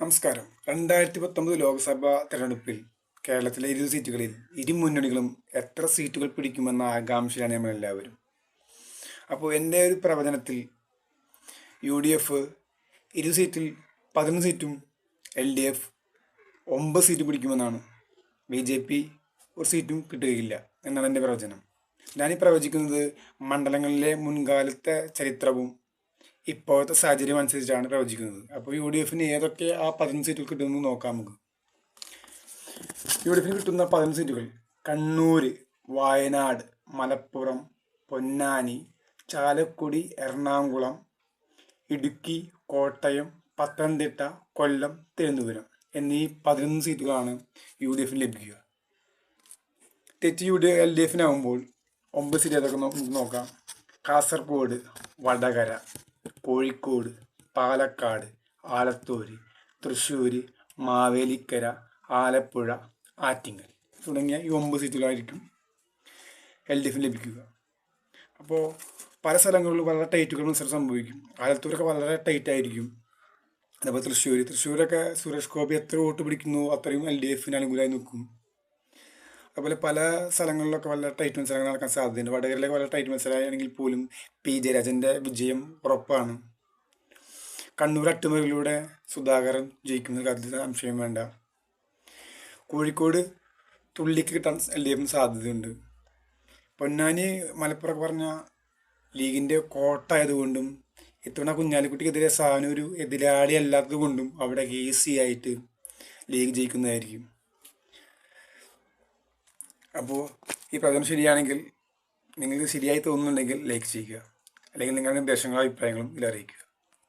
നമസ്കാരം. രണ്ടായിരത്തി പത്തൊമ്പത് ലോക്സഭാ തെരഞ്ഞെടുപ്പിൽ കേരളത്തിലെ ഇരു സീറ്റുകളിൽ ഇരു മുന്നണികളും എത്ര സീറ്റുകൾ പിടിക്കുമെന്ന ആകാംക്ഷയാണ് നമ്മളെല്ലാവരും. അപ്പോൾ എന്റെ ഒരു പ്രവചനത്തിൽ യു ഡി എഫ് ഇരു സീറ്റിൽ പതിനൊന്ന് സീറ്റും എൽ ഡി എഫ് ഒമ്പത് സീറ്റ് പിടിക്കുമെന്നാണ് ബി ജെ പി ഒരു സീറ്റും കിട്ടുകയില്ല എന്നാണ് എന്റെ പ്രവചനം. ഞാനീ പ്രവചിക്കുന്നത് മണ്ഡലങ്ങളിലെ മുൻകാലത്തെ ചരിത്രവും ഇപ്പോഴത്തെ സാഹചര്യം അനുസരിച്ചാണ് പ്രവചിക്കുന്നത്. അപ്പോൾ യു ഡി എഫിന് ഏതൊക്കെ ആ പതിനഞ്ച് സീറ്റുകൾ കിട്ടുമെന്ന് നോക്കാം നമുക്ക്. യു ഡി എഫിന് കിട്ടുന്ന പതിനഞ്ച് സീറ്റുകൾ കണ്ണൂർ വയനാട് മലപ്പുറം പൊന്നാനി ചാലക്കുടി എറണാകുളം ഇടുക്കി കോട്ടയം പത്തനംതിട്ട കൊല്ലം തിരുവനന്തപുരം എന്നീ പതിനൊന്ന് സീറ്റുകളാണ് യു ഡി എഫിന് ലഭിക്കുക. തെറ്റ് യു ഡി എൽ ഡി എഫിനാകുമ്പോൾ ഒമ്പത് സീറ്റ് ഏതൊക്കെ നോക്കാം. കാസർഗോഡ് വടകര കോഴിക്കോട് പാലക്കാട് ആലത്തൂർ തൃശ്ശൂർ മാവേലിക്കര ആലപ്പുഴ ആറ്റിങ്ങൽ തുടങ്ങിയ ഈ ഒമ്പത് സീറ്റുകളായിരിക്കും എൽ ഡി എഫിന് ലഭിക്കുക. അപ്പോൾ പല സ്ഥലങ്ങളിലും വളരെ ടൈറ്റുകൾ മത്സരം സംഭവിക്കും. ആലത്തൂരൊക്കെ വളരെ ടൈറ്റ് ആയിരിക്കും. അതേപോലെ തൃശ്ശൂർ തൃശ്ശൂരൊക്കെ സുരേഷ് ഗോപി എത്ര വോട്ട് പിടിക്കുന്നു അത്രയും എൽ ഡി എഫിന് അനുകൂലമായി നിൽക്കും. അതുപോലെ പല സ്ഥലങ്ങളിലൊക്കെ വല്ല ടൈറ്റ് മത്സരങ്ങൾ നടക്കാൻ സാധ്യതയുണ്ട്. വടകരയിലൊക്കെ വല്ല ടൈറ്റ് മത്സരമാണെങ്കിൽ പോലും പി. ജയരാജന്റെ വിജയം ഉറപ്പാണ്. കണ്ണൂർ അട്ടിമറിയിലൂടെ സുധാകരൻ ജയിക്കുന്ന കാര്യത്തിൽ സംശയം വേണ്ട. കോഴിക്കോട് തുള്ളിക്ക് കിട്ടാൻ എൽ ഡി എഫിന് സാധ്യതയുണ്ട്. പൊന്നാനി മലപ്പുറം പറഞ്ഞ ലീഗിന്റെ കോട്ട ആയതുകൊണ്ടും ഇത്തവണ കുഞ്ഞാലിക്കുട്ടിക്കെതിരെ സാനൂർ എതിരാളി അല്ലാത്തത് കൊണ്ടും അവിടെ ഈസി ആയിട്ട് ലീഗ് ജയിക്കുന്നതായിരിക്കും. അപ്പോൾ ഈ പ്രകടനം ശരിയാണെങ്കിൽ നിങ്ങൾക്ക് ശരിയായി തോന്നുന്നുണ്ടെങ്കിൽ ലൈക്ക് ചെയ്യുക. അല്ലെങ്കിൽ നിങ്ങളുടെ നിർദ്ദേശങ്ങളും അഭിപ്രായങ്ങളും ഇതിൽ അറിയിക്കുക.